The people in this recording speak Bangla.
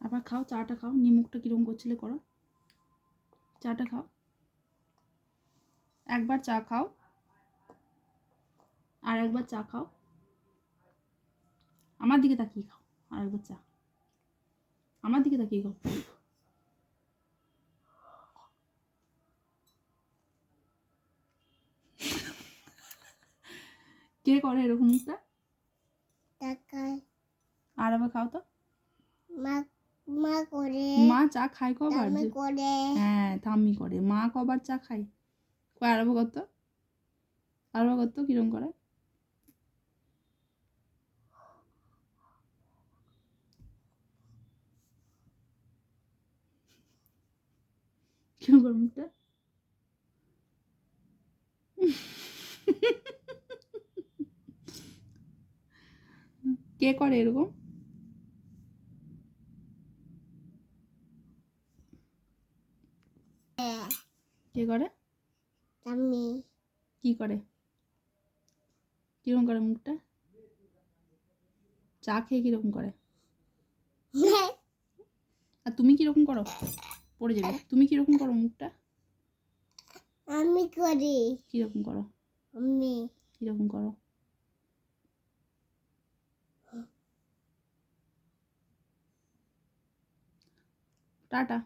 আবার খাও চাটা খাও। নিমুখটা কিরম করছিলে করো। চাটা খাও। একবার চা খাও। আর একবার চা খাও। আমার দিকে তাকিয়ে খাও। আর একবার চা। আমার দিকে তাকিয়ে খাও। কে করে এরকম মুখটা? আর আবার খাও তো। মা মা করে মা চা খায় কবার? করে। হ্যাঁ ঠাম্মি করে। মা কবার চা খায়? কই আরম্ভ করতো আরম্ভ করতো কিরম করে? কিরম করে মুখটা? কে করে এরকম? কে করে? আমি। কি করে? কীরকম করে মুখটা? চা খেয়ে কীরকম করে? আর তুমি কীরকম করো? পড়ে যাবে। তুমি কীরকম করো মুখটা? আমি করি। কীরকম করো? আমি। কীরকম করো? টাটা।